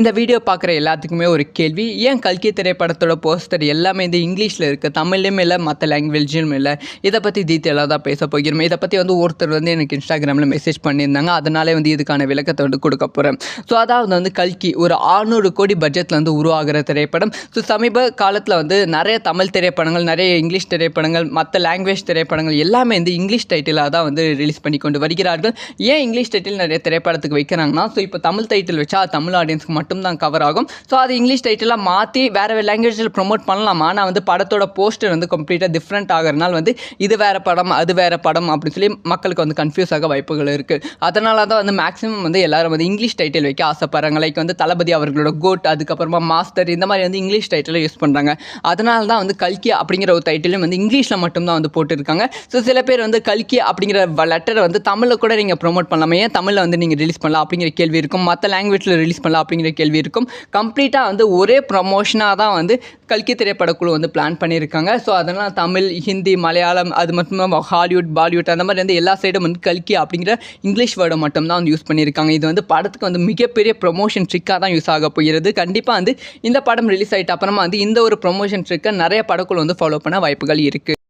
இந்த வீடியோ பார்க்குற எல்லாத்துக்குமே ஒரு கேள்வி. ஏன் கல்கி திரைப்படத்தோட போஸ்டர் எல்லாமே இந்த இங்கிலீஷில் இருக்குது தமிழ்லையும் இல்லை மற்ற லாங்குவேஜ்லையும் இல்லை. இதை பற்றி டீட்டெயிலாக தான் பேச போகிறோம். இதை பற்றி வந்து ஒருத்தர் வந்து எனக்கு இன்ஸ்டாகிராமில் மெசேஜ் பண்ணியிருந்தாங்க. அதனாலே வந்து இதுக்கான விளக்கத்தை வந்து கொடுக்க போகிறேன் ஸோ அதாவது வந்து கல்கி ஒரு 600 கோடி பட்ஜெட்டில் வந்து உருவாகிற திரைப்படம். ஸோ சமீப காலத்தில் வந்து நிறைய தமிழ் திரைப்படங்கள் நிறைய இங்கிலீஷ் திரைப்படங்கள் மற்ற லாங்குவேஜ் திரைப்படங்கள் எல்லாமே வந்து இங்கிலீஷ் டைட்டிலாக தான் வந்து ரிலீஸ் பண்ணி கொண்டு வருகிறார்கள். ஏன் இங்கிலீஷ் டைட்டில் நிறைய திரைப்படத்துக்கு வைக்கிறாங்கன்னா ஸோ இப்போ தமிழ் டைட்டில் வச்சா தமிழ் ஆடியன்ஸ்க்கு மட்டும்தான் கவர் ஆகும். ஸோ அது இங்கிலீஷ் டைட்டிலாக மாற்றி வேறு லாங்குவேஜில் ப்ரொமோட் பண்ணலாம். ஆனால் வந்து படத்தோட போஸ்டர் வந்து கம்ப்ளீட்டாக டிஃப்ரெண்ட் ஆகிறனால வந்து இது வேறு படம் அது வேறு படம் அப்படின்னு சொல்லி மக்களுக்கு வந்து கன்ஃபியூஸ் ஆக வாய்ப்புகள் இருக்குது அதனால தான் வந்து மேக்ஸிமம் வந்து எல்லாரும் வந்து இங்கிலீஷ் டைட்டில் வைக்க ஆசைப்படுறாங்க. லைக் வந்து தளபதி அவர்களோட கோட் அதுக்கப்புறமா மாஸ்டர் இந்த மாதிரி வந்து இங்கிலீஷ் டைட்டில் யூஸ் பண்ணுறாங்க அதனால தான் வந்து கல்கி அப்படிங்கிற ஒரு டைட்டிலும் வந்து இங்கிலீஷில் மட்டும்தான் வந்து போட்டிருக்காங்க. ஸோ சில பேர் வந்து கல்கி அப்படிங்கிற லெட்டரை வந்து தமிழில் கூட நீங்கள் ப்ரொமோட் பண்ணலாமே? ஏன் தமிழில் வந்து நீங்கள் ரிலீஸ் பண்ணலாம் அப்படிங்கிற கேள்வி இருக்கும். மற்ற லாங்குவேஜில் ரிலீஸ் பண்ணலாம் அப்படிங்கிற கேள்வி இருக்கும். கம்ப்ளீட்டாக வந்து ஒரே ப்ரமோஷனாக தான் வந்து கல்கி திரைப்படக்குழு வந்து பிளான் பண்ணியிருக்காங்க. ஸோ அதெல்லாம் தமிழ் ஹிந்தி மலையாளம் அது மட்டும் இல்லாமல் ஹாலிவுட் பாலிவுட் அந்த மாதிரி வந்து எல்லா சைடும் வந்து கல்கி அப்படிங்கிற இங்கிலீஷ் வேர்டை மட்டும் தான் வந்து யூஸ் பண்ணியிருக்காங்க. இது வந்து படத்துக்கு வந்து மிகப்பெரிய ப்ரொமோஷன் ட்ரிக்காக தான் யூஸ் ஆக போகிறது. கண்டிப்பாக வந்து இந்த படம் ரிலீஸ் ஆகிட்ட அப்புறமா வந்து இந்த ஒரு ப்ரொமோஷன் ட்ரிக்கை நிறைய படக்குழு வந்து ஃபாலோ பண்ண வாய்ப்புகள் இருக்குது